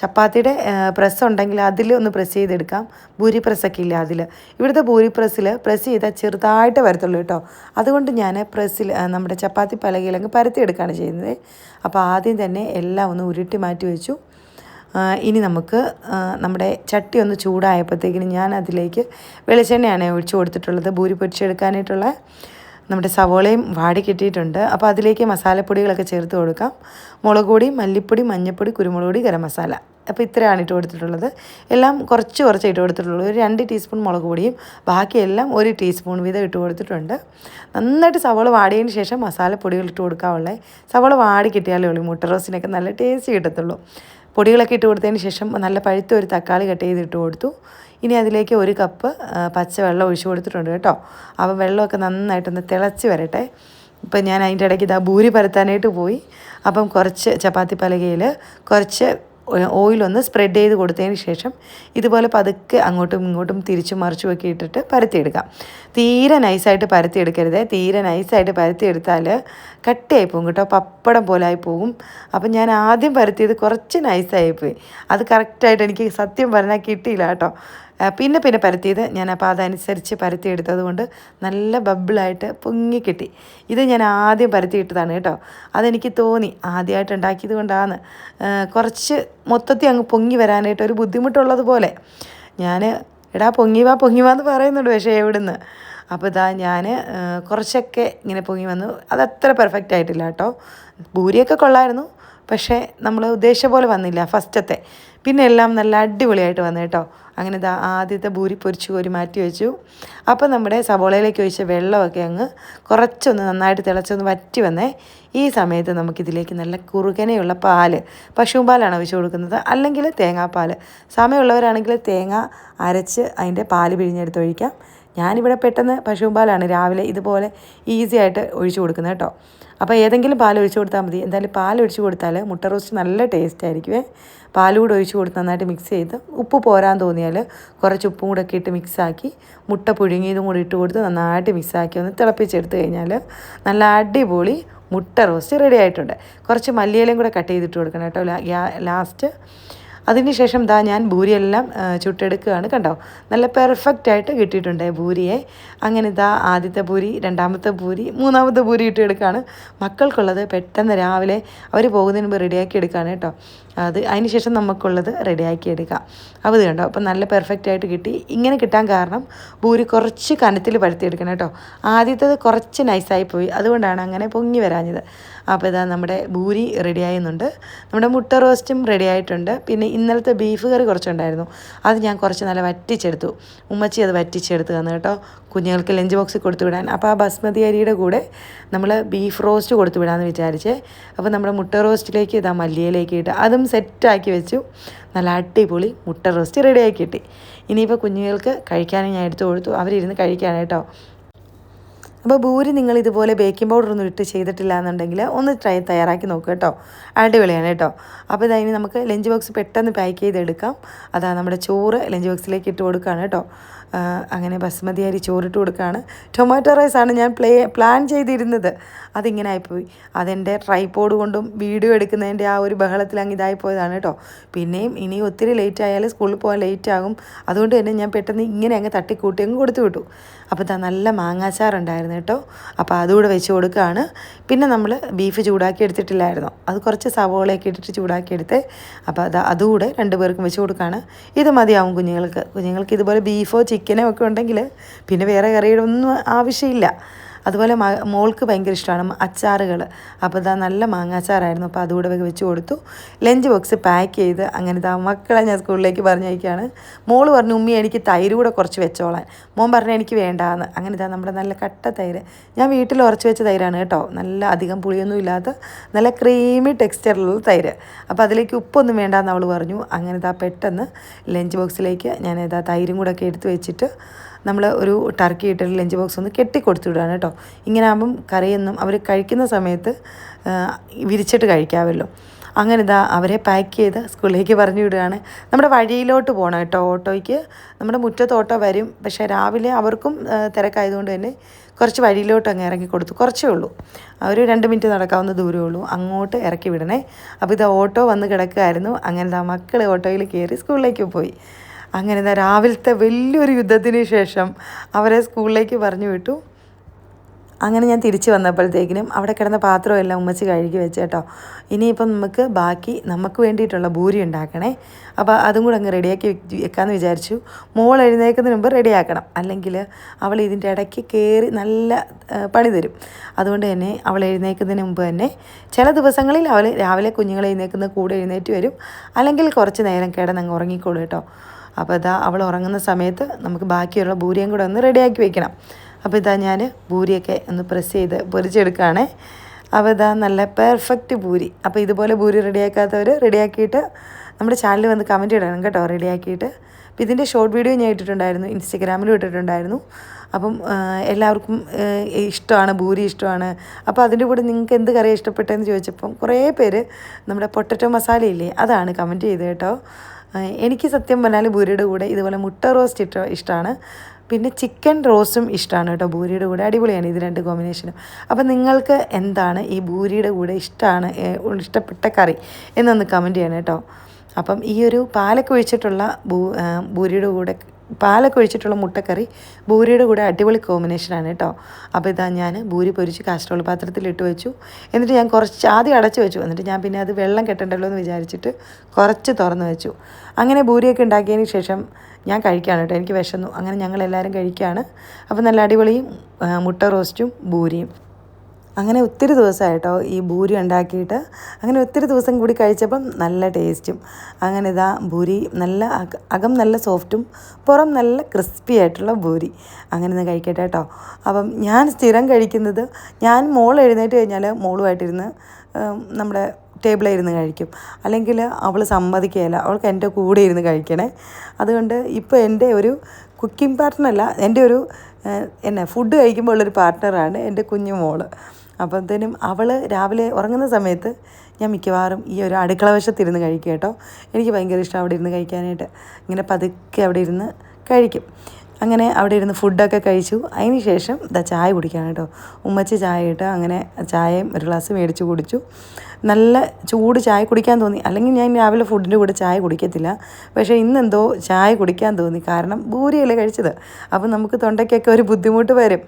ചപ്പാത്തിയുടെ പ്രസ് ഉണ്ടെങ്കിൽ അതിൽ ഒന്ന് പ്രസ് ചെയ്തെടുക്കാം. ഭൂരി പ്രസ്സൊക്കെ ഇല്ല അതിൽ. ഇവിടുത്തെ ഭൂരി പ്രസ്സിൽ പ്രസ് ചെയ്താൽ ചെറുതായിട്ട് വരത്തുള്ളൂ കേട്ടോ. അതുകൊണ്ട് ഞാൻ പ്രസ്സിൽ നമ്മുടെ ചപ്പാത്തി പലകയിലങ്ങ് പരത്തിയെടുക്കുകയാണ് ചെയ്യുന്നത്. അപ്പോൾ ആദ്യം തന്നെ എല്ലാം ഒന്ന് ഉരുട്ടി മാറ്റി വെച്ചു. ഇനി നമുക്ക് നമ്മുടെ ചട്ടി ഒന്ന് ചൂടായപ്പോഴത്തേക്കിനും ഞാൻ അതിലേക്ക് വെളിച്ചെണ്ണയാണ് ഒഴിച്ചു കൊടുത്തിട്ടുള്ളത്. ഭൂരി പൊരിച്ചെടുക്കാനായിട്ടുള്ള നമ്മുടെ സവോളയും വാടി കിട്ടിയിട്ടുണ്ട്. അപ്പോൾ അതിലേക്ക് മസാലപ്പൊടികളൊക്കെ ചേർത്ത് കൊടുക്കാം. മുളക് പൊടി മല്ലിപ്പൊടി മഞ്ഞൾപ്പൊടി കുരുമുളക് പൊടി ഗരം മസാല. അപ്പോൾ ഇത്രയാണ് ഇട്ട് കൊടുത്തിട്ടുള്ളത്. എല്ലാം കുറച്ച് കുറച്ച് ഇട്ട് കൊടുത്തിട്ടുള്ളൂ. ഒരു രണ്ട് ടീസ്പൂൺ മുളക് പൊടിയും ബാക്കിയെല്ലാം ഒരു ടീസ്പൂൺ വീതം ഇട്ട് കൊടുത്തിട്ടുണ്ട്. നന്നായിട്ട് സവോള വാടിയതിന് ശേഷം മസാലപ്പൊടികൾ ഇട്ട് കൊടുക്കാവുള്ളത് സവോള വാടി കിട്ടിയാലേ ഉള്ളൂ. മുട്ട റോസിനൊക്കെ നല്ല ടേസ്റ്റ് കിട്ടത്തുള്ളൂ. പൊടികളൊക്കെ ഇട്ട് കൊടുത്തതിന് ശേഷം നല്ല പഴുത്ത ഒരു തക്കാളി കട്ട് ചെയ്ത് ഇട്ട് കൊടുത്തു. ഇനി അതിലേക്ക് ഒരു കപ്പ് പച്ചവെള്ളം ഒഴിച്ചു കൊടുത്തിട്ടുണ്ട് കേട്ടോ. അപ്പോൾ വെള്ളമൊക്കെ നന്നായിട്ടൊന്ന് തിളച്ച് വരട്ടെ. ഇപ്പം ഞാൻ അതിന്റെ ഇടയ്ക്ക് ഇതാ ഭൂരി പരത്താനായിട്ട് പോയി. അപ്പം കുറച്ച് ചപ്പാത്തി പലകയിൽ കുറച്ച് ഓയിലൊന്ന് സ്പ്രെഡ് ചെയ്ത് കൊടുത്തതിന് ശേഷം ഇതുപോലെ പതുക്കെ അങ്ങോട്ടും ഇങ്ങോട്ടും തിരിച്ചും മറിച്ചും ഒക്കെ ഇട്ടിട്ട് പരത്തിയെടുക്കാം. തീരെ നൈസായിട്ട് പരത്തിയെടുക്കരുത്. തീരെ നൈസായിട്ട് പരത്തിയെടുത്താൽ കട്ടിയായി പോകും കേട്ടോ. പപ്പടം പോലെ ആയി പോകും. അപ്പം ഞാൻ ആദ്യം പരത്തിയത് കുറച്ച് നൈസായി പോയി. അത് കറക്റ്റായിട്ട് എനിക്ക് സത്യം പറഞ്ഞാൽ കിട്ടിയില്ല കേട്ടോ. പിന്നെ പിന്നെ പരത്തിയത് ഞാൻ അപ്പോൾ അതനുസരിച്ച് പരത്തിയെടുത്തത് കൊണ്ട് നല്ല ബബിളായിട്ട് പൊങ്ങിക്കിട്ടി. ഇത് ഞാൻ ആദ്യം പരത്തിയിട്ടതാണ് കേട്ടോ. അതെനിക്ക് തോന്നി ആദ്യമായിട്ട് ഉണ്ടാക്കിയത് കൊണ്ടാണ് കുറച്ച് മൊത്തത്തിൽ അങ്ങ് പൊങ്ങി വരാനായിട്ട് ഒരു ബുദ്ധിമുട്ടുള്ളത് പോലെ. ഞാൻ എടാ പൊങ്ങി വാ പൊങ്ങി വാന്ന് പറയുന്നുണ്ട് പക്ഷേ എവിടുന്ന്? അപ്പോൾ ഇതാ ഞാൻ കുറച്ചൊക്കെ ഇങ്ങനെ പൊങ്ങി വന്നു. അതത്ര പെർഫെക്റ്റ് ആയിട്ടില്ല കേട്ടോ. ഭൂരിയൊക്കെ കൊള്ളായിരുന്നു. പക്ഷേ നമ്മൾ ഉദ്ദേശിച്ച പോലെ വന്നില്ല ഫസ്റ്റത്തെ. പിന്നെ എല്ലാം നല്ല അടിപൊളിയായിട്ട് വന്നു കേട്ടോ. അങ്ങനെ ഇതാ ആദ്യത്തെ ഭൂരി പൊരിച്ച് കോരി മാറ്റി വെച്ചു. അപ്പോൾ നമ്മുടെ സവോളയിലേക്ക് ഒഴിച്ച വെള്ളമൊക്കെ അങ്ങ് കുറച്ചൊന്ന് നന്നായിട്ട് തിളച്ചൊന്ന് വറ്റി വന്നേ. ഈ സമയത്ത് നമുക്കിതിലേക്ക് നല്ല കുറുകനെയുള്ള പാൽ പശുപാലാണ് ഒഴിച്ചു കൊടുക്കുന്നത്. അല്ലെങ്കിൽ തേങ്ങാപ്പാൽ സമയമുള്ളവരാണെങ്കിൽ തേങ്ങ അരച്ച് അതിന്റെ പാൽ പിഴിഞ്ഞെടുത്ത് ഒഴിക്കാം. ഞാനിവിടെ പെട്ടെന്ന് പശുവും പാലാണ് രാവിലെ ഇതുപോലെ ഈസി ആയിട്ട് ഒഴിച്ചു കൊടുക്കുന്നത് കേട്ടോ. അപ്പോൾ ഏതെങ്കിലും പാൽ ഒഴിച്ചു കൊടുത്താൽ മതി. എന്തായാലും പാൽ ഒഴിച്ചു കൊടുത്താൽ മുട്ട റോസ്റ്റ് നല്ല ടേസ്റ്റ് ആയിരിക്കുമേ പാൽ കൂടെ ഒഴിച്ച് കൊടുത്ത് നന്നായിട്ട് മിക്സ് ചെയ്ത് ഉപ്പ് പോരാൻ തോന്നിയാൽ കുറച്ച് ഉപ്പും കൂടെ ഒക്കെ ഇട്ട് മിക്സാക്കി മുട്ട പുഴുങ്ങിയതും കൂടി ഇട്ട് കൊടുത്ത് നന്നായിട്ട് മിക്സാക്കി ഒന്ന് തിളപ്പിച്ചെടുത്ത് കഴിഞ്ഞാൽ നല്ല അടിപൊളി മുട്ട റോസ്റ്റ് റെഡി ആയിട്ടുണ്ട്. കുറച്ച് മല്ലിയിലയും കൂടെ കട്ട് ചെയ്തിട്ട് കൊടുക്കണം കേട്ടോ. ലാസ്റ്റ് അതിനുശേഷം ദാ ഞാൻ ഭൂരിയെല്ലാം ചുട്ടെടുക്കുകയാണ്. കണ്ടോ? നല്ല പെർഫെക്റ്റ് ആയിട്ട് കിട്ടിയിട്ടുണ്ട് ഭൂരിയെ. അങ്ങനെ ഇതാ ആദ്യത്തെ ഭൂരി രണ്ടാമത്തെ ഭൂരി മൂന്നാമത്തെ പൂരി ഇട്ടെടുക്കുകയാണ് മക്കൾക്കുള്ളത് പെട്ടെന്ന് രാവിലെ അവർ പോകുന്നതിന് മുമ്പ് റെഡിയാക്കി എടുക്കുകയാണ് കേട്ടോ. അത് അതിന് ശേഷം നമുക്കുള്ളത് റെഡിയാക്കി എടുക്കാം. അപ്പോൾ ഇത് കണ്ടോ? അപ്പോൾ നല്ല പെർഫെക്റ്റ് ആയിട്ട് കിട്ടി. ഇങ്ങനെ കിട്ടാൻ കാരണം ഭൂരി കുറച്ച് കനത്തിൽ പഴുത്തിയെടുക്കണം കേട്ടോ. ആദ്യത്തേത് കുറച്ച് നൈസായി പോയി. അതുകൊണ്ടാണ് അങ്ങനെ പൊങ്ങി വരാഞ്ഞത്. അപ്പോൾ ഇതാ നമ്മുടെ ഭൂരി റെഡിയായുന്നുണ്ട് നമ്മുടെ മുട്ട റോസ്റ്റും റെഡി ആയിട്ടുണ്ട്. പിന്നെ ഇന്നലത്തെ ബീഫ് കറി കുറച്ചുണ്ടായിരുന്നു. അത് ഞാൻ കുറച്ച് നല്ല വറ്റിച്ചെടുത്തു. ഉമ്മച്ചി അത് വറ്റിച്ചെടുത്ത് തന്നു കേട്ടോ. കുഞ്ഞുങ്ങൾക്ക് ലഞ്ച് ബോക്സിൽ കൊടുത്തു വിടാൻ. അപ്പോൾ ആ ബസ്മതി അരിയുടെ കൂടെ നമ്മൾ ബീഫ് റോസ്റ്റ് കൊടുത്തു വിടാമെന്ന് വിചാരിച്ചേ. അപ്പോൾ നമ്മുടെ മുട്ട റോസ്റ്റിലേക്ക് ഇതാ മല്ലിയിലേക്ക് ഇട്ട്. അതും സെറ്റാക്കി വെച്ചു. നല്ല അടിപൊളി മുട്ട റോസ്റ്റ് റെഡിയാക്കി കിട്ടി. ഇനിയിപ്പോൾ കുഞ്ഞുങ്ങൾക്ക് കഴിക്കാനും ഞാൻ എടുത്തു കൊടുത്തു. അവരിരുന്ന് കഴിക്കാണ് കേട്ടോ. അപ്പോൾ ഭൂരി നിങ്ങൾ ഇതുപോലെ ബേക്കിംഗ് പൗഡർ ഒന്നും ഇട്ട് ചെയ്തിട്ടില്ല എന്നുണ്ടെങ്കിൽ ഒന്ന് ട്രൈ തയ്യാറാക്കി നോക്കൂ കേട്ടോ. അടിപൊളിയാണ് കേട്ടോ. അപ്പോൾ ഇതായി നമുക്ക് ലഞ്ച് ബോക്സ് പെട്ടെന്ന് പാക്ക് ചെയ്തെടുക്കാം. അതാ നമ്മുടെ ചോറ് ലഞ്ച് ബോക്സിലേക്ക് ഇട്ട് കൊടുക്കുകയാണ് കേട്ടോ. അങ്ങനെ ബസ്മതി അരി ചോറിട്ട് കൊടുക്കുകയാണ് ടൊമാറ്റോ റൈസാണ് ഞാൻ പ്ലേ പ്ലാൻ ചെയ്തിരുന്നത്. അതിങ്ങനെ ആയിപ്പോയി. അതെന്റെ ട്രൈപോഡ് കൊണ്ടും വീഡിയോ എടുക്കുന്നതിന്റെ ആ ഒരു ബഹളത്തിൽ അങ്ങ് ഇതായി പോയതാണ് കേട്ടോ. പിന്നെയും ഇനി ഒത്തിരി ലേറ്റ് ആയാൽ സ്കൂളിൽ പോകാൻ ലേറ്റ് ആകും. അതുകൊണ്ട് തന്നെ ഞാൻ പെട്ടെന്ന് ഇങ്ങനെ അങ്ങ് തട്ടിക്കൂട്ടി അങ്ങ് കൊടുത്തു വിട്ടു. അപ്പോൾ ഇതാ നല്ല മാങ്ങാച്ചാറുണ്ടായിരുന്നു കേട്ടോ. അപ്പോൾ അതുകൂടെ വെച്ച് കൊടുക്കുകയാണ് പിന്നെ നമ്മൾ ബീഫ് ചൂടാക്കി എടുത്തിട്ടില്ലായിരുന്നു? അത് കുറച്ച് സവോളയൊക്കെ ഇട്ടിട്ട് ചൂടാക്കി എടുത്ത് അപ്പോൾ അത് അതുകൂടെ രണ്ട് പേർക്കും വെച്ച് കൊടുക്കുകയാണ് ഇത് മതിയാവും കുഞ്ഞുങ്ങൾക്ക്. കുഞ്ഞുങ്ങൾക്ക് ഇതുപോലെ ബീഫോ ചിക്കനോ ഒക്കെ ഉണ്ടെങ്കിൽ പിന്നെ വേറെ കറിയുടെ ഒന്നും ആവശ്യമില്ല. അതുപോലെ മോൾക്ക് ഭയങ്കര ഇഷ്ടമാണ് അച്ചാറുകൾ. അപ്പോൾ ഇതാ നല്ല മാങ്ങാച്ചാറായിരുന്നു. അപ്പോൾ അതുകൂടെ വെച്ച് കൊടുത്തു. ലഞ്ച് ബോക്സ് പാക്ക് ചെയ്ത് അങ്ങനെ ഇതാ മക്കളെ ഞാൻ സ്കൂളിലേക്ക് പറഞ്ഞയക്കുകയാണ്. മോൾ പറഞ്ഞു ഉമ്മി എനിക്ക് തൈര് കൂടെ കുറച്ച് വെച്ചോളാൻ. മോൻ പറഞ്ഞു എനിക്ക് വേണ്ടാന്ന്. അങ്ങനെ ഇതാ നമ്മുടെ നല്ല കട്ട തൈര്. ഞാൻ വീട്ടിൽ ഉറച്ച് വെച്ച തൈരാണ് കേട്ടോ. നല്ല അധികം പുളിയൊന്നും ഇല്ലാത്ത നല്ല ക്രീമി ടെക്സ്ചറിലുള്ള തൈര്. അപ്പോൾ അതിലേക്ക് ഉപ്പൊന്നും വേണ്ടാന്ന് അവൾ പറഞ്ഞു. അങ്ങനെ ഇതാ പെട്ടെന്ന് ലഞ്ച് ബോക്സിലേക്ക് ഞാൻ ഇതാ തൈരും കൂടെ ഒക്കെ എടുത്ത് വെച്ചിട്ട് നമ്മൾ ഒരു ടർക്കി ഇട്ടൊരു ലഞ്ച് ബോക്സ് ഒന്ന് കെട്ടി കൊടുത്തു വിടുകയാണ് കേട്ടോ. ഇങ്ങനെ ആകുമ്പം കറിയൊന്നും അവർ കഴിക്കുന്ന സമയത്ത് വിരിച്ചിട്ട് കഴിക്കാമല്ലോ. അങ്ങനെ ഇതാ അവരെ പാക്ക് ചെയ്ത് സ്കൂളിലേക്ക് പറഞ്ഞു വിടുകയാണ് നമ്മുടെ വഴിയിലോട്ട് പോകണം കേട്ടോ ഓട്ടോയ്ക്ക്. നമ്മുടെ മുറ്റത്ത് ഓട്ടോ വരും. പക്ഷേ രാവിലെ അവർക്കും തിരക്കായതുകൊണ്ട് തന്നെ കുറച്ച് വഴിയിലോട്ട് അങ്ങ് ഇറക്കി കൊടുത്തു. കുറച്ചേ ഉള്ളൂ. ഒരു രണ്ട് മിനിറ്റ് നടക്കാവുന്ന ദൂരമേ ഉള്ളൂ. അങ്ങോട്ട് ഇറക്കി വിടണേ. അപ്പോൾ ഇത് ഓട്ടോ വന്ന് കിടക്കുമായിരുന്നു അങ്ങനെ മക്കൾ ഓട്ടോയിൽ കയറി സ്കൂളിലേക്ക് പോയി. അങ്ങനെ രാവിലത്തെ വലിയൊരു യുദ്ധത്തിന് ശേഷം അവരെ സ്കൂളിലേക്ക് പറഞ്ഞു വിട്ടു. അങ്ങനെ ഞാൻ തിരിച്ചു വന്നപ്പോഴത്തേക്കിനും അവിടെ കിടന്ന പാത്രമെല്ലാം ഉമ്മച്ച് കഴുകി വെച്ചേട്ടോ ഇനിയിപ്പം നമുക്ക് ബാക്കി നമുക്ക് വേണ്ടിയിട്ടുള്ള ഭൂരി ഉണ്ടാക്കണേ. അപ്പോൾ അതും കൂടെ അങ്ങ് റെഡിയാക്കി വെക്ക് വെക്കാമെന്ന് വിചാരിച്ചു. മോൾ എഴുന്നേൽക്കുന്നതിന് മുമ്പ് റെഡിയാക്കണം. അല്ലെങ്കിൽ അവൾ ഇതിന്റെ ഇടയ്ക്ക് കയറി നല്ല പണി തരും. അതുകൊണ്ട് തന്നെ അവൾ എഴുന്നേൽക്കുന്നതിന് മുമ്പ് തന്നെ ചില ദിവസങ്ങളിൽ അവൾ രാവിലെ കുഞ്ഞുങ്ങൾ എഴുന്നേൽക്കുന്ന കൂടെ എഴുന്നേറ്റ് വരും. അല്ലെങ്കിൽ കുറച്ച് നേരം കിടന്നങ്ങ് ഉറങ്ങിക്കോളൂ കേട്ടോ. അപ്പോൾ ഇതാ അവൾ ഉറങ്ങുന്ന സമയത്ത് നമുക്ക് ബാക്കിയുള്ള ഭൂരിയും കൂടെ ഒന്ന് റെഡിയാക്കി വെക്കണം. അപ്പോൾ ഇതാ ഞാൻ ഭൂരിയൊക്കെ ഒന്ന് പ്രസ് ചെയ്ത് പൊരിച്ചെടുക്കുകയാണേ. അപ്പോൾ ഇതാ നല്ല പെർഫെക്റ്റ് ഭൂരി. അപ്പോൾ ഇതുപോലെ ഭൂരി റെഡിയാക്കാത്തവർ റെഡിയാക്കിയിട്ട് നമ്മുടെ ചാനലിൽ വന്ന് കമന്റ് ഇടണം കേട്ടോ റെഡിയാക്കിയിട്ട്. അപ്പോൾ ഇതിന്റെ ഷോർട്ട് വീഡിയോ ഞാൻ ഇട്ടിട്ടുണ്ടായിരുന്നു ഇൻസ്റ്റഗ്രാമിലും ഇട്ടിട്ടുണ്ടായിരുന്നു. അപ്പം എല്ലാവർക്കും ഇഷ്ടമാണ് ഭൂരി ഇഷ്ടമാണ്. അപ്പോൾ അതിന്റെ കൂടെ നിങ്ങൾക്ക് എന്ത് കറിയാണ് ഇഷ്ടപ്പെട്ടതെന്ന് ചോദിച്ചപ്പം കുറേ പേര് നമ്മുടെ പൊട്ടറ്റോ മസാലയില്ലേ അതാണ് കമന്റ് ചെയ്തത് കേട്ടോ. എനിക്ക് സത്യം പറഞ്ഞാൽ ഭൂരിയുടെ കൂടെ ഇതുപോലെ മുട്ട റോസ്റ്റ് ഇട്ട ഇഷ്ടമാണ് പിന്നെ ചിക്കൻ റോസ്റ്റും ഇഷ്ടമാണ് കേട്ടോ ഭൂരിയുടെ കൂടെ. അടിപൊളിയാണ് ഇത് രണ്ട് കോമ്പിനേഷനും അപ്പം നിങ്ങൾക്ക് എന്താണ് ഈ ഭൂരിയുടെ കൂടെ ഇഷ്ടമാണ് ഇഷ്ടപ്പെട്ട കറി എന്നൊന്ന് കമന്റ് ചെയ്യണം കേട്ടോ. അപ്പം ഈ ഒരു പാലൊക്കെ ഒഴിച്ചിട്ടുള്ള ഭൂ ബൂരിയുടെ കൂടെ പാലൊക്കെ ഒഴിച്ചിട്ടുള്ള മുട്ടക്കറി ഭൂരിയുടെ കൂടെ അടിപൊളി കോമ്പിനേഷനാണ് കേട്ടോ. അപ്പോൾ ഇതാ ഞാൻ ഭൂരി പൊരിച്ച് കാസ്ട്രോൾ പാത്രത്തിലിട്ട് വെച്ചു. എന്നിട്ട് ഞാൻ കുറച്ച് ആദ്യം അടച്ചു വെച്ചു. എന്നിട്ട് ഞാൻ പിന്നെ അത് വെള്ളം കെട്ടണ്ടല്ലോ എന്ന് വിചാരിച്ചിട്ട് കുറച്ച് തുറന്ന് വെച്ചു. അങ്ങനെ ഭൂരിയൊക്കെ ഉണ്ടാക്കിയതിന് ശേഷം ഞാൻ കഴിക്കുകയാണ് കേട്ടോ. എനിക്ക് വിശന്നു. അങ്ങനെ ഞങ്ങൾ എല്ലാവരും കഴിക്കുകയാണ് അപ്പോൾ നല്ല അടിപൊളിയും മുട്ട റോസ്റ്റും ഭൂരിയും അങ്ങനെ ഒത്തിരി ദിവസമായിട്ടോ ഈ ഭൂരി ഉണ്ടാക്കിയിട്ട് അങ്ങനെ ഒത്തിരി ദിവസം കൂടി കഴിച്ചപ്പം നല്ല ടേസ്റ്റും. അങ്ങനെ ഇതാ ഭൂരി നല്ല അക- നല്ല സോഫ്റ്റും പുറം നല്ല ക്രിസ്പി ആയിട്ടുള്ള ഭൂരി. അങ്ങനെ ഒന്ന് കഴിക്കട്ടെ കേട്ടോ അപ്പം ഞാൻ സ്ഥിരം കഴിക്കുന്നത് ഞാൻ മോൾ എഴുന്നേറ്റ് കഴിഞ്ഞാൽ മോളുമായിട്ടിരുന്ന് നമ്മുടെ ടേബിളിൽ ഇരുന്ന് കഴിക്കും. അല്ലെങ്കിൽ അവൾ സമ്മതിക്കുകയില്ല. അവൾക്ക് എന്റെ കൂടെ ഇരുന്ന് കഴിക്കണേ. അതുകൊണ്ട് ഇപ്പോൾ എന്റെ ഒരു കുക്കിംഗ് പാർട്ട്ണറല്ല എന്റെ ഒരു എന്നെ ഫുഡ് കഴിക്കുമ്പോൾ ഉള്ളൊരു പാർട്ട്ണറാണ് എന്റെ കുഞ്ഞു മോൾ. അപ്പോഴത്തേനും അവൾ രാവിലെ ഉറങ്ങുന്ന സമയത്ത് ഞാൻ മിക്കവാറും ഈ ഒരു അടുക്കള വശത്തിരുന്ന് കഴിക്കും കേട്ടോ. എനിക്ക് ഭയങ്കര ഇഷ്ടം അവിടെ ഇരുന്ന് കഴിക്കാനായിട്ട്. ഇങ്ങനെ പതുക്കെ അവിടെ ഇരുന്ന് കഴിക്കും. അങ്ങനെ അവിടെ ഇരുന്ന് ഫുഡൊക്കെ കഴിച്ചു. അതിന് ശേഷം ഇതാ ചായ കുടിക്കാൻ കേട്ടോ. ഉമ്മച്ചി ചായ ഇട്ട് അങ്ങനെ ചായയും ഒരു ഗ്ലാസ് മേടിച്ച് കുടിച്ചു. നല്ല ചൂട് ചായ കുടിക്കാൻ തോന്നി. അല്ലെങ്കിൽ ഞാൻ രാവിലെ ഫുഡിന്റെ കൂടെ ചായ കുടിക്കത്തില്ല. പക്ഷേ ഇന്നെന്തോ ചായ കുടിക്കാൻ തോന്നി. കാരണം ഭൂരിയല്ലേ കഴിച്ചത്. അപ്പം നമുക്ക് തൊണ്ടയ്ക്കൊക്കെ ഒരു ബുദ്ധിമുട്ട് വരും.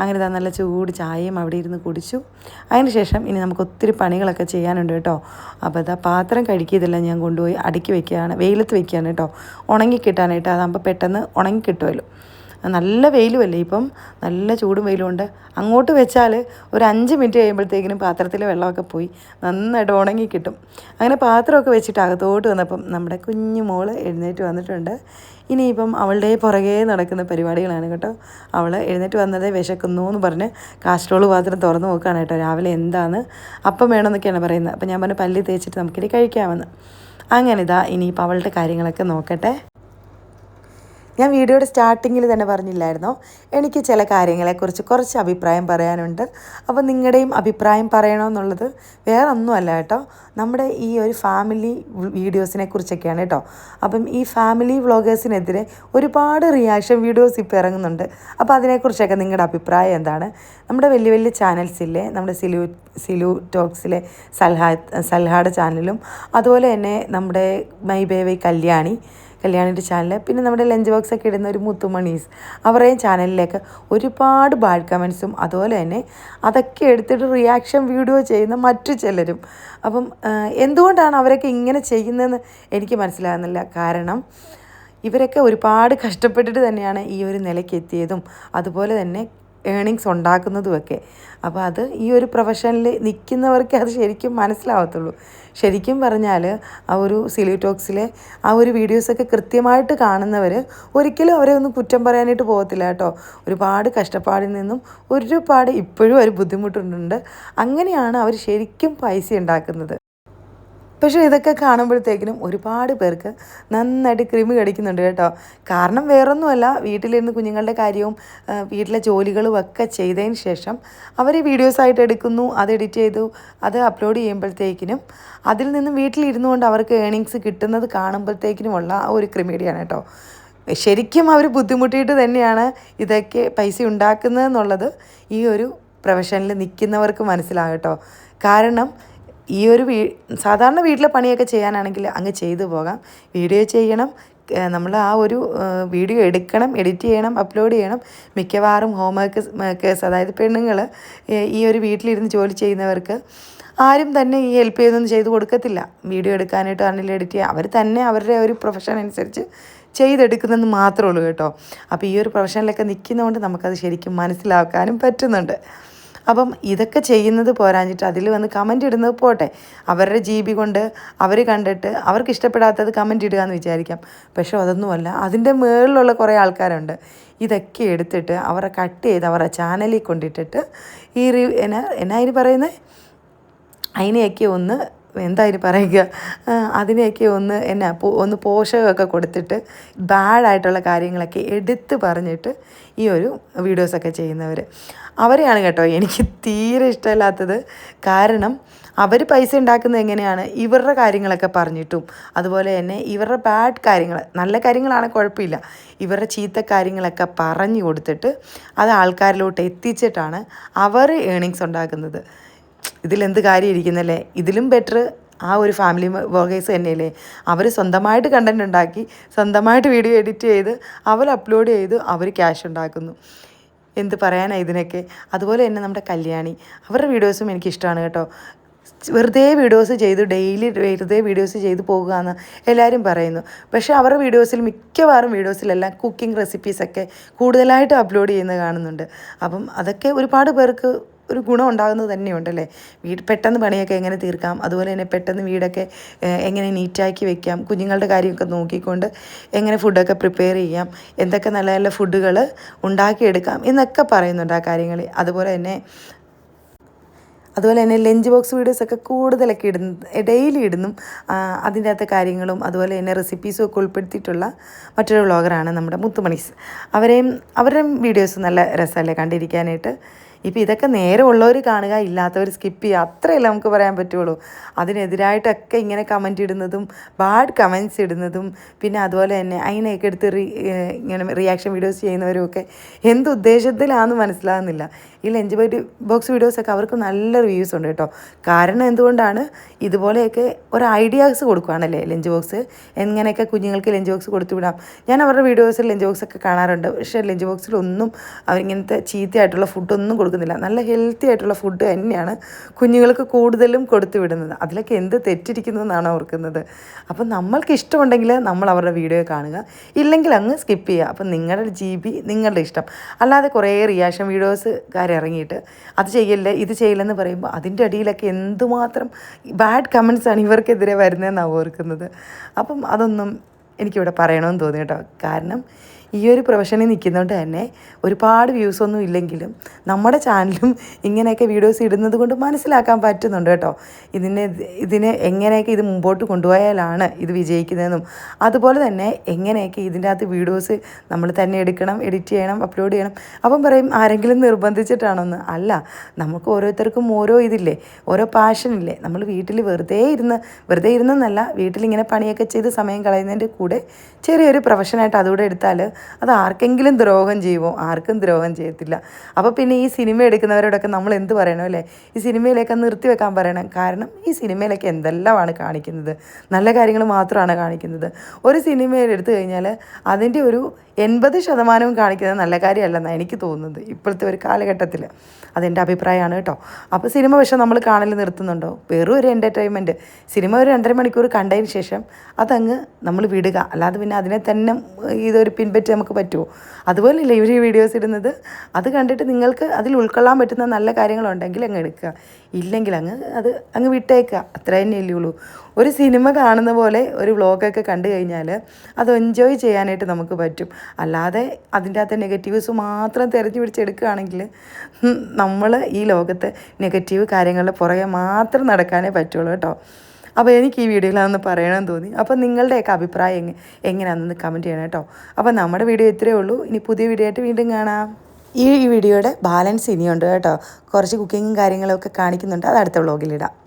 അങ്ങനെ ഇതാ നല്ല ചൂട് ചായയും അവിടെ ഇരുന്ന് കുടിച്ചു. അതിന് ശേഷം ഇനി നമുക്ക് ഒത്തിരി പണികളൊക്കെ ചെയ്യാനുണ്ട് കേട്ടോ. അപ്പോൾ ഇതാ പാത്രം കഴുകിയതെല്ലാം ഞാൻ കൊണ്ടുപോയി അടുക്കി വെക്കുകയാണ് വെയിലത്ത് വെക്കുകയാണ് കേട്ടോ. ഉണങ്ങിക്കിട്ടാനായിട്ട് അതാകുമ്പോൾ പെട്ടെന്ന് ഉണങ്ങി കിട്ടുമല്ലോ നല്ല വെയിലുമല്ലേ ഇപ്പം? നല്ല ചൂടും വെയിലും ഉണ്ട് അങ്ങോട്ട് വെച്ചാൽ ഒരു അഞ്ച് മിനിറ്റ് കഴിയുമ്പോഴത്തേക്കിനും പാത്രത്തിലെ വെള്ളമൊക്കെ പോയി. നന്നായിട്ട് ഉണങ്ങി കിട്ടും. അങ്ങനെ പാത്രമൊക്കെ വെച്ചിട്ട് അകത്തോട്ട് വന്നപ്പം നമ്മുടെ കുഞ്ഞു മോൾ എഴുന്നേറ്റ് വന്നിട്ടുണ്ട്. ഇനിയിപ്പം അവളുടെ പുറകെ നടക്കുന്ന പരിപാടികളാണ് കേട്ടോ. അവൾ എഴുന്നേറ്റ് വന്നതേ വിശക്കുന്നു എന്ന് പറഞ്ഞ് കാസ്ട്രോൾ പാത്രം തുറന്ന് നോക്കുകയാണ് കേട്ടോ. രാവിലെ എന്താണ് അപ്പം വേണമെന്നൊക്കെയാണ് പറയുന്നത്. അപ്പം ഞാൻ പറഞ്ഞു പല്ലി തേച്ചിട്ട് നമുക്കിനി കഴിക്കാമെന്ന്. അങ്ങനെ ഇതാ ഇനിയിപ്പോൾ അവളുടെ കാര്യങ്ങളൊക്കെ നോക്കട്ടെ. ഞാൻ വീഡിയോയുടെ സ്റ്റാർട്ടിങ്ങിൽ തന്നെ പറഞ്ഞില്ലായിരുന്നോ? എനിക്ക് ചില കാര്യങ്ങളെക്കുറിച്ച് കുറച്ച് അഭിപ്രായം പറയാനുണ്ട്. അപ്പോൾ നിങ്ങളുടെയും അഭിപ്രായം പറയണമെന്നുള്ളത് വേറെ ഒന്നുമല്ല കേട്ടോ. നമ്മുടെ ഈ ഒരു ഫാമിലി വീഡിയോസിനെ കുറിച്ചൊക്കെയാണ് കേട്ടോ. അപ്പം ഈ ഫാമിലി വ്ളോഗേഴ്സിനെതിരെ ഒരുപാട് റിയാക്ഷൻ വീഡിയോസ് ഇപ്പോൾ ഇറങ്ങുന്നുണ്ട്. അപ്പോൾ അതിനെക്കുറിച്ചൊക്കെ നിങ്ങളുടെ അഭിപ്രായം എന്താണ്? നമ്മുടെ വലിയ വലിയ ചാനൽസില്ലേ നമ്മുടെ സിലു സിലു ടോക്സിലെ സൽഹാ സൽഹാഡ് ചാനലും. അതുപോലെ തന്നെ നമ്മുടെ മൈ ബേവൈ കല്യാണി. കല്യാണിന്റെ ചാനൽ പിന്നെ നമ്മുടെ ലഞ്ച് ബോക്സ് ഒക്കെ ഇടുന്ന ഒരു മുത്തുമണീസ്. അവരുടെയും ചാനലിലേക്ക് ഒരുപാട് ബാഡ് കമൻസും അതുപോലെ തന്നെ അതൊക്കെ എടുത്തിട്ട് റിയാക്ഷൻ വീഡിയോ ചെയ്യുന്ന മറ്റു ചിലരും. അപ്പം എന്തുകൊണ്ടാണ് അവരൊക്കെ ഇങ്ങനെ ചെയ്യുന്നതെന്ന് എനിക്ക് മനസ്സിലാകുന്നില്ല. കാരണം ഇവരൊക്കെ ഒരുപാട് കഷ്ടപ്പെട്ടിട്ട് തന്നെയാണ് ഈ ഒരു നിലയ്ക്ക് എത്തിയതും. അതുപോലെ തന്നെ ഏണിങ്സ് ഉണ്ടാക്കുന്നതുമൊക്കെ. അപ്പോൾ അത് ഈ ഒരു പ്രൊഫഷനിൽ നിൽക്കുന്നവർക്ക് അത് ശരിക്കും മനസ്സിലാവത്തുള്ളൂ. ശരിക്കും പറഞ്ഞാൽ ആ ഒരു സിലിറ്റോക്സിലെ ആ ഒരു വീഡിയോസൊക്കെ കൃത്യമായിട്ട് കാണുന്നവർ ഒരിക്കലും അവരെ ഒന്നും കുറ്റം പറയാനായിട്ട് പോകത്തില്ല കേട്ടോ. ഒരുപാട് കഷ്ടപ്പാടിൽ നിന്നും ഒരുപാട് ഇപ്പോഴും ഒരു ബുദ്ധിമുട്ടുണ്ട്. അങ്ങനെയാണ് അവർ ശരിക്കും പൈസ ഉണ്ടാക്കുന്നത്. പക്ഷേ ഇതൊക്കെ കാണുമ്പോഴത്തേക്കിനും ഒരുപാട് പേർക്ക് നന്നായിട്ട് കൃമി കടിക്കുന്നുണ്ട് കേട്ടോ. കാരണം വേറൊന്നുമല്ല വീട്ടിലിരുന്ന് കുഞ്ഞുങ്ങളുടെ കാര്യവും വീട്ടിലെ ജോലികളും ഒക്കെ ചെയ്തതിന് ശേഷം അവർ വീഡിയോസായിട്ട് എടുക്കുന്നു അത് എഡിറ്റ് ചെയ്തു അത് അപ്ലോഡ് ചെയ്യുമ്പോഴത്തേക്കിനും അതിൽ നിന്നും വീട്ടിലിരുന്നു കൊണ്ട് അവർക്ക് ഏണിങ്സ് കിട്ടുന്നത് കാണുമ്പോഴത്തേക്കിനുമുള്ള ഒരു ക്രിമീഡിയാണ് കേട്ടോ. ശരിക്കും അവർ ബുദ്ധിമുട്ടിയിട്ട് തന്നെയാണ് ഇതൊക്കെ പൈസ ഉണ്ടാക്കുന്നതെന്നുള്ളത് ഈ ഒരു പ്രൊഫഷനിൽ നിൽക്കുന്നവർക്ക് മനസ്സിലാകട്ടോ കാരണം ഈ ഒരു വീ സാധാരണ വീട്ടിലെ പണിയൊക്കെ ചെയ്യാനാണെങ്കിൽ അങ്ങ് ചെയ്തു പോകാം. വീഡിയോ ചെയ്യണം നമ്മൾ ആ ഒരു വീഡിയോ എടുക്കണം എഡിറ്റ് ചെയ്യണം അപ്ലോഡ് ചെയ്യണം. മിക്കവാറും ഹോം മേക്കേഴ്സ് അതായത് പെണ്ണുങ്ങൾ ഈ ഒരു വീട്ടിലിരുന്ന് ജോലി ചെയ്യുന്നവർക്ക് ആരും തന്നെ ഈ ഹെൽപ്പ് ചെയ്തൊന്നും ചെയ്തു കൊടുക്കത്തില്ല. വീഡിയോ എടുക്കാനായിട്ട് ആണെങ്കിലും എഡിറ്റ് ചെയ്യുക അവർ തന്നെ അവരുടെ ഒരു പ്രൊഫഷൻ അനുസരിച്ച് ചെയ്തെടുക്കുന്നതെന്ന് മാത്രമേ ഉള്ളൂ കേട്ടോ. അപ്പോൾ ഈ ഒരു പ്രൊഫഷനിലൊക്കെ നിൽക്കുന്നതുകൊണ്ട് നമുക്കത് ശരിക്കും മനസ്സിലാക്കാനും പറ്റുന്നുണ്ട്. അപ്പം ഇതൊക്കെ ചെയ്യുന്നത് പോരാഞ്ഞിട്ട് അതിൽ വന്ന് കമന്റ് ഇടുന്നത് പോട്ടെ. അവരുടെ ജി ബി കൊണ്ട് അവർ കണ്ടിട്ട് അവർക്ക് ഇഷ്ടപ്പെടാത്തത് കമന്റ് ഇടുക എന്ന് വിചാരിക്കാം. പക്ഷേ അതൊന്നുമല്ല. അതിന്റെ മുകളിലുള്ള കുറേ ആൾക്കാരുണ്ട്. ഇതൊക്കെ എടുത്തിട്ട് അവരെ കട്ട് ചെയ്ത് അവരുടെ ചാനലിൽ കൊണ്ടിട്ടിട്ട് ഈ എന്നാ എന്നാ അതിന് പറയുന്നത് അതിനെയൊക്കെ ഒന്ന് എന്തായാലും പറയുക അതിനെയൊക്കെ ഒന്ന് എന്നാ ഒന്ന് പോഷകമൊക്കെ കൊടുത്തിട്ട് ബാഡായിട്ടുള്ള കാര്യങ്ങളൊക്കെ എടുത്ത് പറഞ്ഞിട്ട് ഈ ഒരു വീഡിയോസൊക്കെ ചെയ്യുന്നവർ അവരെയാണ് കേട്ടോ എനിക്ക് തീരെ ഇഷ്ടമില്ലാത്തത്. കാരണം അവർ പൈസ ഉണ്ടാക്കുന്നത് എങ്ങനെയാണ്? ഇവരുടെ കാര്യങ്ങളൊക്കെ പറഞ്ഞിട്ടും അതുപോലെ തന്നെ ഇവരുടെ ബാഡ് കാര്യങ്ങൾ നല്ല കാര്യങ്ങളാണ് കുഴപ്പമില്ല. ഇവരുടെ ചീത്ത കാര്യങ്ങളൊക്കെ പറഞ്ഞു കൊടുത്തിട്ട് അത് ആൾക്കാരിലോട്ട് എത്തിച്ചിട്ടാണ് അവർ ഏണിങ്സ് ഉണ്ടാക്കുന്നത്. ഇതിലെന്ത് കാര്യം ഇരിക്കുന്നല്ലേ ഇതിലും ബെറ്റർ ആ ഒരു ഫാമിലി വർക്കേഴ്സ് തന്നെയല്ലേ? അവർ സ്വന്തമായിട്ട് കണ്ടന്റ് ഉണ്ടാക്കി സ്വന്തമായിട്ട് വീഡിയോ എഡിറ്റ് ചെയ്ത് അവർ അപ്ലോഡ് ചെയ്ത് അവർ ക്യാഷ് ഉണ്ടാക്കുന്നു. എന്ത് പറയാനാണ് ഇതിനൊക്കെ? അതുപോലെ തന്നെ നമ്മുടെ കല്യാണി. അവരുടെ വീഡിയോസും എനിക്കിഷ്ടമാണ് കേട്ടോ. വെറുതെ വീഡിയോസ് ചെയ്ത് ഡെയിലി വെറുതെ വീഡിയോസ് ചെയ്ത് പോകുക എന്ന് എല്ലാവരും പറയുന്നു. പക്ഷേ അവരുടെ വീഡിയോസിൽ മിക്കവാറും വീഡിയോസിലെല്ലാം കുക്കിംഗ് റെസിപ്പീസൊക്കെ കൂടുതലായിട്ട് അപ്ലോഡ് ചെയ്യുന്നത് കാണുന്നുണ്ട്. അപ്പം അതൊക്കെ ഒരുപാട് പേർക്ക് ഒരു ഗുണം ഉണ്ടാകുന്നത് തന്നെയുണ്ടല്ലേ വീട് പെട്ടെന്ന് പണിയൊക്കെ എങ്ങനെ തീർക്കാം? അതുപോലെ തന്നെ പെട്ടെന്ന് വീടൊക്കെ എങ്ങനെ നീറ്റാക്കി വെക്കാം? കുഞ്ഞുങ്ങളുടെ കാര്യമൊക്കെ നോക്കിക്കൊണ്ട് എങ്ങനെ ഫുഡൊക്കെ പ്രിപ്പയർ ചെയ്യാം? എന്തൊക്കെ നല്ല നല്ല ഫുഡുകൾ ഉണ്ടാക്കിയെടുക്കാം? എന്നൊക്കെ പറയുന്നുണ്ട് ആ കാര്യങ്ങൾ അതുപോലെ തന്നെ അതുപോലെ തന്നെ ലഞ്ച് ബോക്സ് വീഡിയോസൊക്കെ കൂടുതലൊക്കെ ഇടുന്ന ഡെയിലി ഇടുന്നു. അതിന്റെ അകത്തെ കാര്യങ്ങളും അതുപോലെ തന്നെ റെസിപ്പീസും ഒക്കെ ഉൾപ്പെടുത്തിയിട്ടുള്ള മറ്റൊരു വ്ളോഗറാണ് നമ്മുടെ മുത്തുമണീസ് അവരെയും അവരുടെയും വീഡിയോസ് നല്ല രസമല്ലേ കണ്ടിരിക്കാനായിട്ട്? ഇപ്പോൾ ഇതൊക്കെ നേരെ ഉള്ളവർ കാണുക ഇല്ലാത്തവർ സ്കിപ്പ് ചെയ്യുക അത്രയല്ല നമുക്ക് പറയാൻ പറ്റുള്ളൂ. അതിനെതിരായിട്ടൊക്കെ ഇങ്ങനെ കമന്റ് ഇടുന്നതും ബാഡ് കമന്റ്സ് ഇടുന്നതും പിന്നെ അതുപോലെ തന്നെ അതിനെയൊക്കെ എടുത്ത് ഇങ്ങനെ റിയാക്ഷൻ വീഡിയോസ് ചെയ്യുന്നവരും ഒക്കെ എന്ത് ഉദ്ദേശത്തിലാണെന്ന് മനസ്സിലാകുന്നില്ല ഈ ലഞ്ച് ബൈറ്റ് ബോക്സ് വീഡിയോസൊക്കെ അവർക്ക് നല്ല റിവ്യൂസ് ഉണ്ട് കേട്ടോ. കാരണം എന്തുകൊണ്ടാണ്? ഇതുപോലെയൊക്കെ ഒരു ഐഡിയാസ് കൊടുക്കുകയാണല്ലേ ലഞ്ച് ബോക്സ് എങ്ങനെയൊക്കെ കുഞ്ഞുങ്ങൾക്ക് ലഞ്ച് ബോക്സ് കൊടുത്തു വിടാം? ഞാൻ അവരുടെ വീഡിയോസിൽ ലഞ്ച് ബോക്സ് ഒക്കെ കാണാറുണ്ട്. പക്ഷേ ലഞ്ച് ബോക്സിലൊന്നും അവരിങ്ങനത്തെ ചീത്തയായിട്ടുള്ള ഫുഡൊന്നും കൊടുക്കുന്നില്ല. നല്ല ഹെൽത്തി ആയിട്ടുള്ള ഫുഡ് തന്നെയാണ് കുഞ്ഞുങ്ങൾക്ക് കൂടുതലും കൊടുത്തു വിടുന്നത്. അതിലൊക്കെ എന്ത് തെറ്റിരിക്കുന്നു എന്നാണ് ഓർക്കുന്നത്. അപ്പം നമ്മൾക്ക് ഇഷ്ടമുണ്ടെങ്കിൽ നമ്മൾ അവരുടെ വീഡിയോ കാണുക. ഇല്ലെങ്കിൽ അങ്ങ് സ്കിപ്പ് ചെയ്യുക. അപ്പം നിങ്ങളുടെ ജി ബി നിങ്ങളുടെ ഇഷ്ടം. അല്ലാതെ കുറേ റിയാക്ഷൻ വീഡിയോസ് ഇറങ്ങിയിട്ട് അത് ചെയ്യല്ലേ ഇത് ചെയ്യില്ലെന്ന് പറയുമ്പോൾ അതിന്റെ അടിയിലൊക്കെ എന്തുമാത്രം ബാഡ് കമൻസാണ് ഇവർക്കെതിരെ വരുന്നതെന്നാണ് ഓർക്കുന്നത്. അപ്പം അതൊന്നും എനിക്കിവിടെ പറയണമെന്ന് തോന്നി കേട്ടോ. കാരണം ഈ ഒരു പ്രൊഫഷനിൽ നിൽക്കുന്നതുകൊണ്ട് തന്നെ ഒരുപാട് വ്യൂസ് ഒന്നും ഇല്ലെങ്കിലും നമ്മുടെ ചാനലും ഇങ്ങനെയൊക്കെ വീഡിയോസ് ഇടുന്നത് കൊണ്ട് മനസ്സിലാക്കാൻ പറ്റുന്നുണ്ട് കേട്ടോ. ഇതിനെ ഇതിനെ എങ്ങനെയൊക്കെ ഇത് മുമ്പോട്ട് കൊണ്ടുപോയാലാണ് ഇത് വിജയിക്കുന്നതെന്നും അതുപോലെ തന്നെ എങ്ങനെയൊക്കെ ഇതിന്റെ അകത്ത് വീഡിയോസ് നമ്മൾ തന്നെ എടുക്കണം എഡിറ്റ് ചെയ്യണം അപ്ലോഡ് ചെയ്യണം. അപ്പം പറയും ആരെങ്കിലും നിർബന്ധിച്ചിട്ടാണോന്ന്? അല്ല നമുക്ക് ഓരോരുത്തർക്കും ഓരോ ഇതില്ലേ ഓരോ പാഷനില്ലേ. നമ്മൾ വീട്ടിൽ വെറുതെ ഇരുന്ന് വെറുതെ ഇരുന്നെന്നല്ല വീട്ടിലിങ്ങനെ പണിയൊക്കെ ചെയ്ത് സമയം കളയുന്നതിന്റെ കൂടെ ചെറിയൊരു പ്രൊഫഷനായിട്ട് അതുകൂടെ എടുത്താൽ അത് ആർക്കെങ്കിലും ദ്രോഹം ചെയ്യുമോ ആർക്കും ദ്രോഹം ചെയ്യത്തില്ല. അപ്പോൾ പിന്നെ ഈ സിനിമ എടുക്കുന്നവരോടൊക്കെ നമ്മൾ എന്ത് പറയണം അല്ലേ? ഈ സിനിമയിലേക്ക് നിർത്തി വെക്കാൻ പറയണം. കാരണം ഈ സിനിമയിലൊക്കെ എന്തെല്ലാമാണ് കാണിക്കുന്നത്? നല്ല കാര്യങ്ങൾ മാത്രമാണ് കാണിക്കുന്നത്. ഒരു സിനിമയിൽ എടുത്തു കഴിഞ്ഞാൽ അതിന്റെ ഒരു എൺപത് ശതമാനവും കാണിക്കുന്നത് നല്ല കാര്യമല്ലെന്നാണ് എനിക്ക് തോന്നുന്നത് ഇപ്പോഴത്തെ ഒരു കാലഘട്ടത്തിൽ. അതെന്റെ അഭിപ്രായമാണ് കേട്ടോ. അപ്പോൾ സിനിമ പക്ഷേ നമ്മൾ കാണൽ നിർത്തുന്നുണ്ടോ? വെറും ഒരു എന്റർടൈൻമെന്റ് സിനിമ ഒരു രണ്ടര മണിക്കൂർ കണ്ടതിന് ശേഷം അതങ്ങ് നമ്മൾ വിടുക. അല്ലാതെ പിന്നെ അതിനെ തന്നെ ഇതൊരു പിൻപറ്റി നമുക്ക് പറ്റുമോ? അതുപോലെയല്ലേ ഇവർ ഈ വീഡിയോസ് ഇടുന്നത്. അത് കണ്ടിട്ട് നിങ്ങൾക്ക് അതിൽ ഉൾക്കൊള്ളാൻ പറ്റുന്ന നല്ല കാര്യങ്ങളുണ്ടെങ്കിൽ അങ്ങ് എടുക്കുക. ഇല്ലെങ്കിൽ അങ്ങ് അത് അങ്ങ് വിട്ടേക്കുക. അത്ര തന്നെ ഉള്ളൂ. ഒരു സിനിമ കാണുന്ന പോലെ ഒരു വ്ളോഗൊക്കെ കണ്ടു കഴിഞ്ഞാൽ അത് എൻജോയ് ചെയ്യാനായിട്ട് നമുക്ക് പറ്റും. അല്ലാതെ അതിന്റെ അകത്തെ നെഗറ്റീവ്സ് മാത്രം തിരഞ്ഞു പിടിച്ചെടുക്കുകയാണെങ്കിൽ നമ്മൾ ഈ ലോകത്ത് നെഗറ്റീവ് കാര്യങ്ങളുടെ പുറകെ മാത്രം നടക്കാനേ പറ്റുള്ളൂ കേട്ടോ. അപ്പോൾ എനിക്ക് ഈ വീഡിയോയിൽ പറയണമെന്ന് തോന്നി. അപ്പോൾ നിങ്ങളുടെയൊക്കെ അഭിപ്രായം എങ്ങനെ എങ്ങനെയാണെന്ന് കമന്റ് ചെയ്യണം കേട്ടോ. അപ്പോൾ നമ്മുടെ വീഡിയോ ഇത്രയേ ഉള്ളൂ. ഇനി പുതിയ വീഡിയോ ആയിട്ട് വീണ്ടും കാണാം. ഈ വീഡിയോയുടെ ബാലൻസ് ഇനിയുണ്ട് കേട്ടോ. കുറച്ച് കുക്കിങ്ങും കാര്യങ്ങളൊക്കെ കാണിക്കുന്നുണ്ട്. അത് അടുത്ത വ്ളോഗിലിടാം